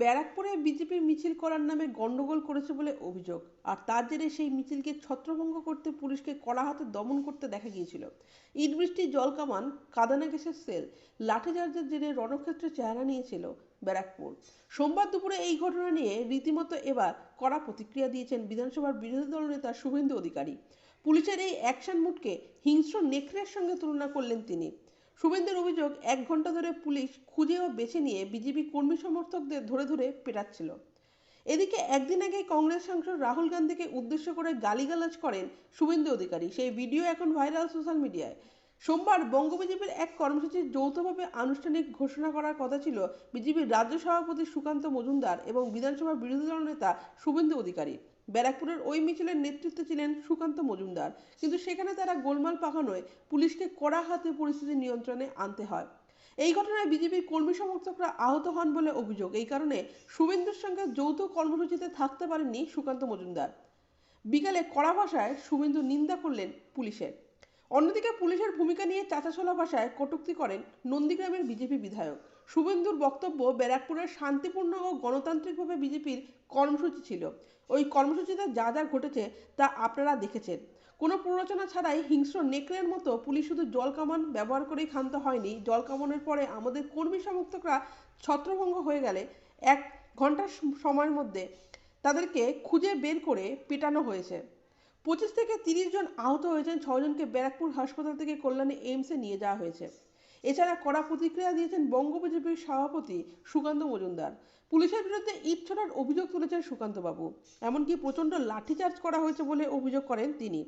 ব্যারাকপুরে বিজেপি মিছিল করার নামে গন্ডগোল করেছে বলে অভিযোগ। আর তার জেরে সেই মিছিলকে ছত্রভঙ্গ করতে পুলিশকে কড়া হাতে দমন করতে দেখা গিয়েছিল। ইট বৃষ্টি, জল কামান, কাদানা গ্যাসের সেল, লাঠিচার্জের জেরে রণক্ষেত্রে চেহারা নিয়েছিল ব্যারাকপুর। সোমবার দুপুরে এই ঘটনা নিয়ে রীতিমতো এবার কড়া প্রতিক্রিয়া দিয়েছেন বিধানসভার বিরোধী দল নেতা শুভেন্দু অধিকারী। পুলিশের এই অ্যাকশন মুডকে হিংস্র নেকড়ের সঙ্গে তুলনা করলেন তিনি। শুভেন্দুর অভিযোগ, এক ঘণ্টা ধরে পুলিশ খুঁজে ও বেছে নিয়ে বিজেপি কর্মী সমর্থকদের ধরে ধরে পেটাচ্ছিল। এদিকে একদিন আগে কংগ্রেস সাংসদ রাহুল গান্ধীকে উদ্দেশ্য করে গালিগালাজ করেন শুভেন্দু অধিকারী। সেই ভিডিও এখন ভাইরাল সোশ্যাল মিডিয়ায়। সোমবার বঙ্গ বিজেপির এক কর্মসূচির যৌথভাবে আনুষ্ঠানিক ঘোষণা করার কথা ছিল বিজেপির রাজ্য সভাপতি সুকান্ত মজুমদার এবং বিধানসভার বিরোধী দল নেতা শুভেন্দু অধিকারী। ব্যারাকপুরের ওই মিছিলের নেতৃত্বে ছিলেন সুকান্ত মজুমদার। কিন্তু সেখানে তারা গোলমাল পাকানোয় পুলিশকে কড়া হাতে পরিস্থিতি নিয়ন্ত্রণে আনতে হয়। এই ঘটনায় বিজেপির কর্মী সমর্থকরা আহত হন বলে অভিযোগ। এই কারণে শুভেন্দুর সঙ্গে যৌথ কর্মসূচিতে থাকতে পারেননি সুকান্ত মজুমদার। বিকালে কড়া ভাষায় শুভেন্দু নিন্দা করলেন পুলিশের। অন্যদিকে পুলিশের ভূমিকা নিয়ে চাচাছোলা ভাষায় কটুক্তি করেন নন্দীগ্রামের বিজেপি বিধায়ক। শুভেন্দুর বক্তব্য ব্যারাকপুরের শান্তিপূর্ণ ও গণতান্ত্রিকভাবে বিজেপির কর্মসূচি ছিল। ওই কর্মসূচিতে যা যা ঘটেছে তা আপনারা দেখেছেন। কোনো প্ররোচনা ছাড়াই হিংস্র নেকড়ের মতো পুলিশ শুধু জল কামান ব্যবহার করেই ক্ষান্ত হয়নি। জল কামানের পরে আমাদের কর্মী সমর্থকরা ছত্রভঙ্গ হয়ে গেলে এক ঘণ্টার সময়ের মধ্যে তাদেরকে খুঁজে বের করে পেটানো হয়েছে। পঁচিশ থেকে তিরিশ জন আহত হয়েছেন ছজনকে ব্যারাকপুর হাসপাতাল থেকে কল্যাণী এইমসে নিয়ে যাওয়া হয়েছে। এছাড়া কড়া প্রতিক্রিয়া দিয়েছেন বঙ্গ বিজেপির সভাপতি সুকান্ত মজুমদার। পুলিশের বিরুদ্ধে ইট ছোড়ার অভিযোগ তুলেছেন সুকান্তবাবু। এমনকি প্রচণ্ড লাঠিচার্জ করা হয়েছে বলে অভিযোগ করেন তিনি।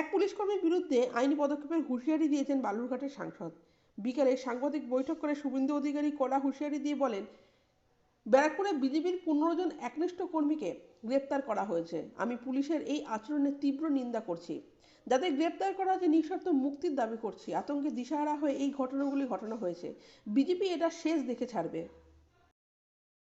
এক পুলিশ কর্মীর বিরুদ্ধে আইনি পদক্ষেপের হুঁশিয়ারি দিয়েছেন বালুরঘাটের সাংসদ। বিকালে সাংবাদিক বৈঠক করে শুভেন্দু অধিকারী কড়া হুঁশিয়ারি দিয়ে বলেন, ব্যারাকপুরে বিজেপির পনেরো জন একনিষ্ঠ কর্মীকে গ্রেপ্তার করা হয়েছে। আমি পুলিশের এই আচরণের তীব্র নিন্দা করছি। যাদের গ্রেপ্তার করা হয়েছে, নিঃশর্ত মুক্তির দাবি করছি। আতঙ্কে দিশাহারা হয়ে এই ঘটনাগুলি ঘটানো হয়েছে। বিজেপি এটা শেষ দেখে ছাড়বে।